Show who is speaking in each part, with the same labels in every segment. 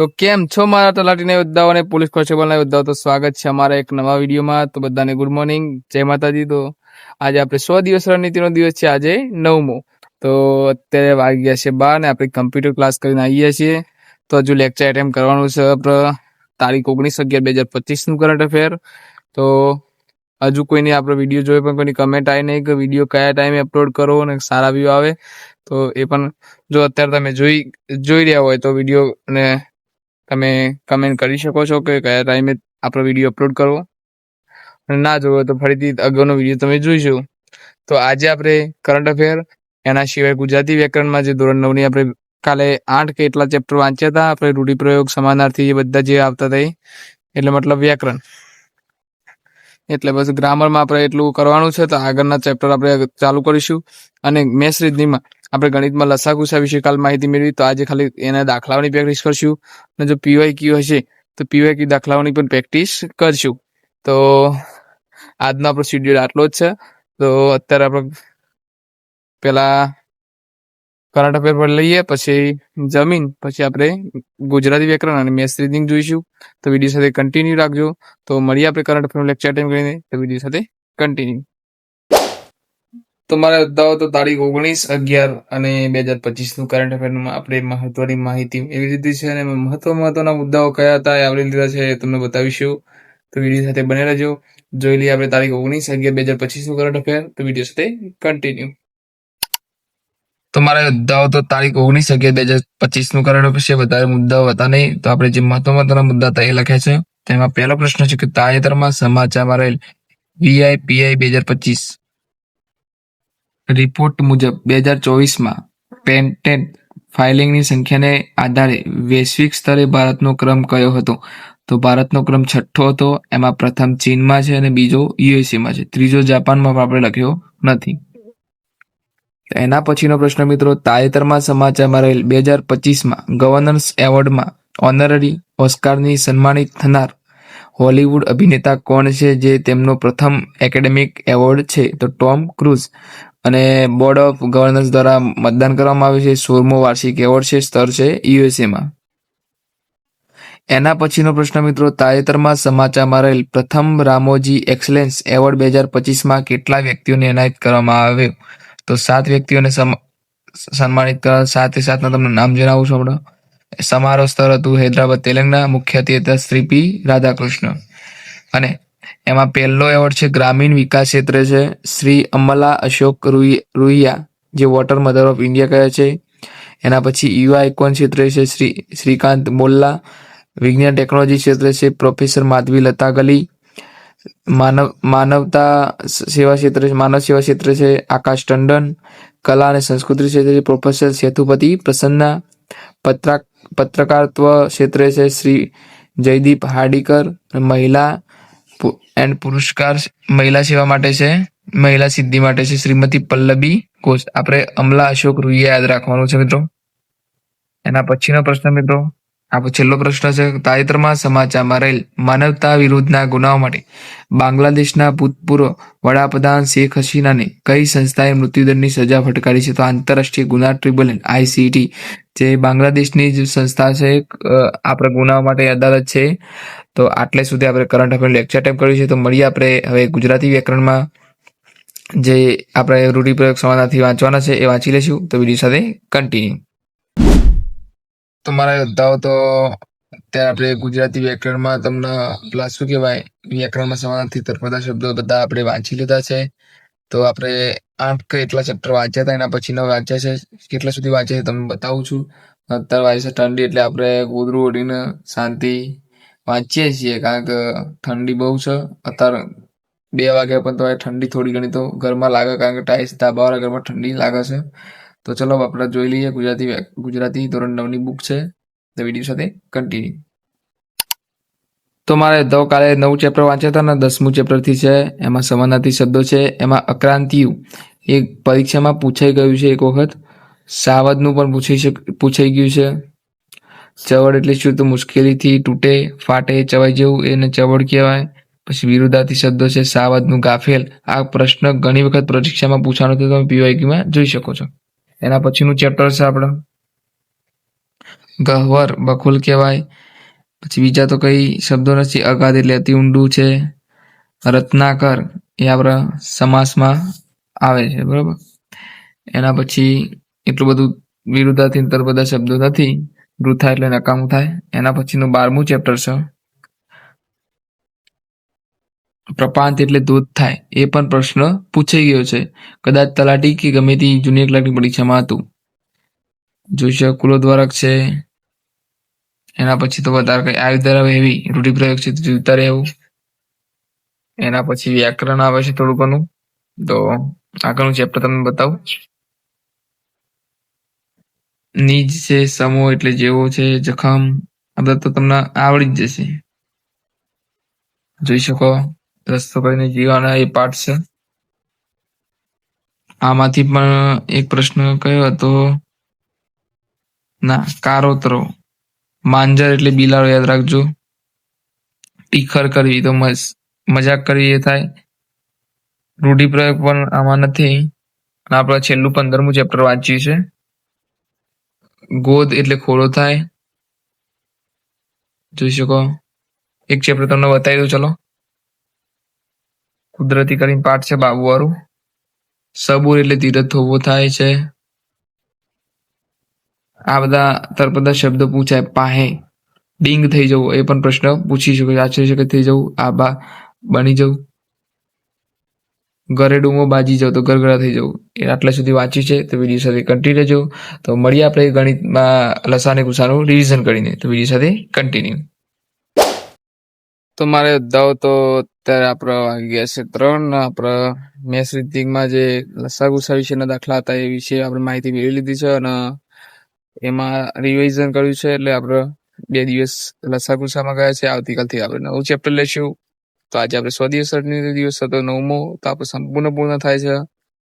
Speaker 1: તો કેમ છો મારા તલાટીના યોદ્ધાઓ અને પોલીસ કોન્સ્ટેબલના યોદ્ધાઓ? તો સ્વાગત છે અમારા એક નવા વિડીયોમાં. તો બધાને ગુડ મોર્નિંગ જય માતાજી. તો આજે આપણે સો દિવસ રણનીતિનો દિવસ છે. આજે નવમો. તો અત્યારે વાગી ગયા છે બાર ને આપણે કમ્પ્યુટર ક્લાસ કરીને આવીએ છીએ. તો હજુ લેક્ચર એટેમ્પ કરવાનું છે. તારીખ ઓગણીસ અગિયાર બે હજાર પચીસનું કરંટ અફેર તો હજુ કોઈની આપણો વીડિયો જોયો પણ કોઈની કમેન્ટ આવી નહીં કે વીડિયો કયા ટાઈમે અપલોડ કરો અને સારા વ્યૂ આવે. તો એ પણ જો અત્યારે તમે જોઈ જોઈ રહ્યા હોય તો વીડિયો ને તમે કમેન્ટ કરી શકો છો કે કયા ટાઈમે આપણો વીડિયો અપલોડ કરવો. અને ના જોયો તો ફરીથી અગાઉનો વીડિયો તમે જોઈશું. તો આજે આપણે કરંટ અફેર એના સિવાય ગુજરાતી વ્યાકરણમાં જે ધોરણ નવની આપણે કાલે આઠ કે એટલા ચેપ્ટર વાંચ્યા હતા, આપણે રૂઢિપ્રયોગ, સમાનાર્થી એ બધા જે આવતા હતા એટલે મતલબ વ્યાકરણ. એટલે બસ ગ્રામરમાં આપણે એટલું કરવાનું છે તો આગળના ચેપ્ટર આપણે ચાલુ કરીશું. અને મેથ્સ રીઝનિંગમાં આપણે ગણિતમાં લસા ગુસા વિશે કાલ માહિતી મેળવી, તો આજે ખાલી એના દાખલાઓની પ્રેક્ટિસ કરશું. અને જો પીવાય ક્યુ હશે, તો પીવાય ક્યુ દાખલાઓની પણ પ્રેક્ટિસ કરશું. તો આજનો આપણો શેડ્યુલ આટલો જ છે. તો અત્યારે આપણે પેલા કરંટ અફેર પર લઈએ, પછી જમીન, પછી આપણે ગુજરાતી વ્યાકરણ અને મેથ્સ રીડિંગ જોઈશું. તો વીડિયો સાથે કન્ટિન્યુ રાખજો. તો મળીએ આપણે કરંટ અફેરનું લેક્ચર ટાઈમ કરીને, તો વીડિયો સાથે કન્ટિન્યુ તો મારા મુદ્દાઓ તો તારીખ ઓગણીસ, અગિયાર અને બે હજાર પચીસનું કરંટ અફેરમાં આપણે મહત્વની માહિતી એવી રીતે છે અને મહત્વ મહત્વના મુદ્દાઓ કયા હતા એ આવરી લીધા છે તમને બતાવીશું. તો વીડિયો સાથે બને રહેજો. જોઈ લઈએ આપણે તારીખ ઓગણીસ, અગિયાર, બે હજાર પચીસનું કરંટ અફેર તો વીડિયો સાથે કન્ટિન્યુ તો મારા મુદ્દાઓ તો તારીખ ઓગણીસ, અગિયાર, બે હજાર પચીસનું કરંટ અફેર છે, વધારે મુદ્દાઓ હતા નહીં. તો આપણે જે મહત્વ મહત્વના મુદ્દા હતા એ લખ્યા છે. તેમાં પહેલો પ્રશ્ન છે કે તાજેતરમાં સમાચારમાં રહેલ વીઆઈ પીઆઈ બે હજાર પચીસ રિપોર્ટ મુજબ બે હજાર ચોવીસમાં પેન્ટેન્ટ ફાઇલિંગની સંખ્યાને આધારે વૈશ્વિક સ્તરે ભારતનો ક્રમ કયો હતો? તો ભારતનો ક્રમ છઠ્ઠો હતો, એમાં પ્રથમ ચીનમાં છે અને બીજો યુએસએમાં છે. ત્રીજો જાપાનમાં આપણે લખ્યો નથી. એના પછીનો પ્રશ્ન મિત્રો, તાજેતરમાં સમાચારમાં રહેલ બે હજાર પચીસમાં ગવર્નન્સ એવોર્ડમાં ઓનરરી ઓસ્કારની સન્માનિત થનાર હોલિવૂડ અભિનેતા કોણ છે, જે તેમનો પ્રથમ એકેડેમિક એવોર્ડ છે? તો ટોમ ક્રુઝ અને બોર્ડ ઓફ ગવર્નન્સ દ્વારા મતદાન કરવામાં આવ્યું છે. સોળમો વાર્ષિક એવોર્ડ છે. સ્તર છે. યુએસએમાં એના પછીનો પ્રશ્ન મિત્રો, તાજેતરમાં સમાચારમાં રહેલ પ્રથમ રામોજી એક્સલેન્સ એવોર્ડ બે હજાર પચીસમાં કેટલા વ્યક્તિઓને એનાયત કરવામાં આવ્યો? તો સાત વ્યક્તિઓને સન્માનિત કરવા સાથે સાથના તમને નામ જણાવું છું આપણે સમારોહ સ્તર હતું. હૈદરાબાદ, તેલંગાણા. મુખ્ય અતિથિ શ્રી પી રાધાકૃષ્ણ. અને એમાં પહેલો એવોર્ડ છે ગ્રામીણ વિકાસ ક્ષેત્રે છે. શ્રી અમલા અશોક રૂઈ- રૂઈયા, જે વોટર મધર ઓફ ઇન્ડિયા કહે છે. એના પછી યુવા આઇકોન ક્ષેત્રે છે શ્રી, શ્રીકાંત મોલ્લા વિજ્ઞાન ટેકનોલોજી ક્ષેત્રે છે પ્રોફેસર માધવી લતા ગલી માનવ, માનવતા સેવા ક્ષેત્રે માનવ સેવા ક્ષેત્રે છે આકાશ ટંડન. કલા અને સંસ્કૃતિ ક્ષેત્રે છે પ્રોફેસર સેતુપતિ પ્રસન્ના. પત્રા, પત્રકારત્વ ક્ષેત્રે છે શ્રી જયદીપ હાર્ડીકર મહિલા. એન્ડ પુરસ્કાર મહિલા સેવા માટે છે. મહિલા સિદ્ધિ માટે છે શ્રીમતી પલ્લવી ઘોષ. આપણે અમલા અશોક રૂઈએ યાદ રાખવાનું છે મિત્રો. એના પછીનો પ્રશ્ન મિત્રો. આપણો છેલ્લો પ્રશ્ન છે, તાજેતરમાં સમાચારમાં રહેલ માનવતા વિરુદ્ધના ગુનાઓ માટે બાંગ્લાદેશના ભૂતપૂર્વ વડાપ્રધાન શેખ હસીનાને કઈ સંસ્થાએ મૃત્યુદંડની સજા ફટકારી છે? તો આંતરરાષ્ટ્રીય ગુના ટ્રિબ્યુનલ આઈસીટી જે બાંગ્લાદેશની જ સંસ્થા છે આપણા ગુનાઓ માટે અદાલત છે. તો આટલે સુધી આપણે કરંટ અફેર લેક્ચર ટાઈપ કર્યું છે. તો મળીએ આપણે હવે ગુજરાતી વ્યાકરણમાં, જે આપણે રૂઢિપ્રયોગ સમાનાથી વાંચવાના છે, એ વાંચી લઈશું. તો વીડિયો સાથે કન્ટિન્યુ તમારા યોદ્ધાઓ તો અત્યારે આપણે ગુજરાતી વ્યાકરણમાં તમને પેલા શું કહેવાય? વ્યાકરણમાં સમાનાર્થી તરફના શબ્દો બધા આપણે વાંચી લીધા છે. તો આપણે આઠ કે એટલા ચેપ્ટર વાંચ્યા હતા, એના પછીના વાંચ્યા છે. કેટલા સુધી વાંચ્યા છે તમને બતાવું છું. અત્યારે વાંચે છે ઠંડી, એટલે આપણે ગોદરું ઓઢીને શાંતિ વાંચીએ છીએ, કારણ કે ઠંડી બહુ છે. અત્યારે બે વાગ્યા પણ તો ઠંડી થોડી ઘણી તો ઘરમાં લાગે, કારણ કે ટાઈસ ધાબાવાળા ઘરમાં ઠંડી લાગે છે. તો ચલો આપણે જોઈ લઈએ ગુજરાતી ગુજરાતી ધોરણ નવની બુક છે, તો વીડિયો સાથે કન્ટિન્યુ તો મારે તો કાલે નવું ચેપ્ટર વાંચ્યા હતા ને દસમું ચેપ્ટરથી છે, એમાં સમાનાર્થી શબ્દો છે, એમાં અક્રાંતિયું. એ પરીક્ષામાં પૂછાઈ ગયું છે એક વખત, સાવધનું પણ શક, પૂછાઈ ગયું છે. ચવડ એટલે શું? તો મુશ્કેલીથી તૂટે, ફાટે, ચવાઈ જવું, એને ચવડ કહેવાય. પછી વિરુદ્ધાર્થી શબ્દો છે, સાવધનું ગાફેલ. આ પ્રશ્ન ઘણી વખત પરીક્ષામાં પૂછાનો તો તમે પીવાયકીમાં જોઈ શકો છો. એના પછીનું ચેપ્ટર છે આપણે ગહવર, બખુલ કહેવાય. પછી બીજા તો કઈ શબ્દો નથી. અગાધ એટલે અતિ ઊંડું છે. રત્નાકર એ આપણા સમાસમાં આવે છે, બરોબર? એના પછી એટલું બધું વિરુદ્ધાર્થી બધા શબ્દો નથી. વૃથા એટલે નકામું થાય. એના પછીનું બારમું ચેપ્ટર છે. પ્રપાંત એટલે ધોધ થાય, એ પણ પ્રશ્ન પૂછાઈ ગયો છે. કદાચ તલાટી કે ગમે તે જુનિયર ક્લાર્કની પરીક્ષામાં હતું. જોઈ શકો કુલોદ્વારક છે. એના પછી તો વધારે કઈ આયુધ ધરાવે એવી રૂઢિપ્રયોગ છે તો જોતા રહેવું. એના પછી વ્યાકરણ આવે છે થોડું ઘણું. તો આગળનું ચેપ્ટર તમને બતાવું. નીજ છે સમો એટલે જેવો છે, જખમ. આ બધા તો તમને આવડી જ જશે. જોઈ શકો? રસ્તો કરીને જીવાના એ પાઠ છે. આમાંથી પણ એક પ્રશ્ન કયો હતો? ના, કારોતરો. માંજર એટલે બિલાડો, યાદ રાખજો. ટીખર કરવી તો મસ્ત મજાક કરવી એ થાય. રૂઢિપ્રયોગ પણ આમાં નથી. અને આપણે છેલ્લું પંદરમું ચેપ્ટર વાંચ્યું છે. ગોદ એટલે ખોડો થાય. જોઈ શકો? એક ચેપ્ટર તમને બતાવી દઉં, ચલો. કુદરતી કરીને પાઠ છે બાબુ વાળું સબૂર એટલે ધીરજ થોભો થાય છે. આ બધા તરપદા શબ્દ પૂછાય, પાહે, ડિંગ થઈ જવું? એ પણ પ્રશ્ન પૂછી શકે, આશ્ચર્ય શકે, થઈ જવું આબા બની જવું. ગરેડુમો બાજી જાવ તો ગરગડા થઈ જવું. એ આટલા સુધી વાંચ્યું છે, તો વીડિયો સાથે કન્ટિન્યુ રહેજો. તો મળીએ આપણે ગણિતમાં લસાને ગુસાનું રિવિઝન કરીને, તો વીડિયો સાથે કન્ટિન્યુ તો મારે દાવ તો અત્યારે આપણે વાગી ગયા છે ત્રણ. આપણે મેથ્સ રીડિંગમાં જે લસા ગુસા વિશેના દાખલા હતા એ વિશે આપણે માહિતી મેળવી લીધી છે અને એમાં રિવિઝન કર્યું છે એટલે આપણે બે દિવસ લસા ગુસામાં ગયા છે. આવતીકાલથી આપણે નવું ચેપ્ટર લેશું. તો આજે આપણે સો દિવસ દિવસ હતો, નવમો. તો આપણે સંપૂર્ણ પૂર્ણ થાય છે.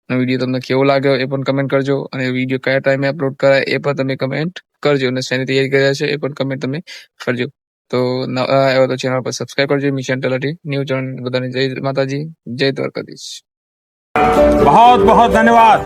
Speaker 1: અને વીડિયો તમને કેવો લાગ્યો એ પણ કમેન્ટ કરજો. અને વીડિયો કયા ટાઈમે અપલોડ કરાય એ પણ તમે કમેન્ટ કરજો. અને શેની તૈયારી કર્યા છે એ પણ કમેન્ટ તમે કરજો. તો નવા આવ્યો તો ચેનલ પર સબસ્ક્રાઇબ કરજો મિશન તલાટી ન્યૂ ચેનલ બધાને જય માતાજી જય દ્વારકાધીશ
Speaker 2: बहुत बहुत धन्यवाद